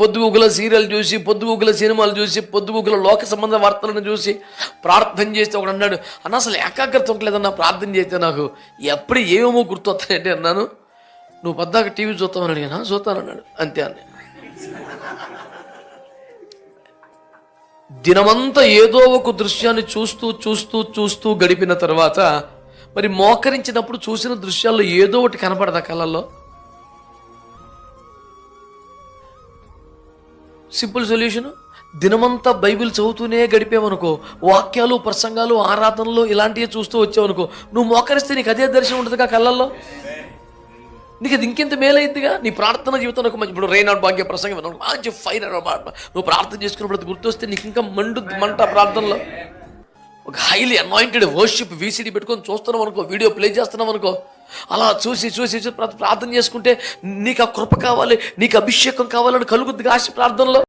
పొద్దుగుల serial చూసి పొద్దుగుల సినిమాలు చూసి పొద్దుగుల లోక సంబంధ వార్తలను చూసి ప్రార్థన చేస్తే ఒకడు అన్నాడు అన్న అసలు ఏకాగ్రత లేదన్నా ప్రార్థన చేస్తే నాకు ఎప్పుడు ఏమేమో గుర్తొస్తాయంటే అన్నాను. నువ్వు పద్దాక టీవీ చూస్తామని అడిగానా. చూస్తానన్నాడు అంతే అన్న దినమంతా ఏదో ఒక దృశ్యాన్ని చూస్తూ చూస్తూ చూస్తూ గడిపిన తర్వాత మరి మోకరించినప్పుడు చూసిన దృశ్యాల్లో ఏదో ఒకటి కనపడదా కళల్లో సింపుల్ సొల్యూషన్ దినమంతా బైబిల్ చదువుతూనే గడిపేవనుకో వాక్యాలు ప్రసంగాలు ఆరాధనలు ఇలాంటివి చూస్తూ వచ్చావనుకో నువ్వు మోకరిస్తే నీకు అదే దర్శనం ఉంటుందిగా కళ్ళల్లో? నీకు అది ఇంకెంత మేలైద్దిగా నీ ప్రార్థన జీవితం మంచి ఇప్పుడు రైనాడ్ భాగ్య ప్రసంగం మంచి ఫైర్ నువ్వు ప్రార్థన చేసుకున్నప్పుడు గుర్తొస్తే నీకు ఇంకా మండు మంట ప్రార్థనలో. ఒక హైలీ అనాయింటెడ్ వర్షిప్ వీసీడీ పెట్టుకొని చూస్తున్నాం అనుకో వీడియో ప్లే చేస్తున్నాం అనుకో అలా చూసి చూసి చూసి ప్రార్థన చేసుకుంటే నీకు ఆ కృప కావాలి నీకు అభిషేకం కావాలని కలుగుద్ది ఆశ ప్రార్థనలో.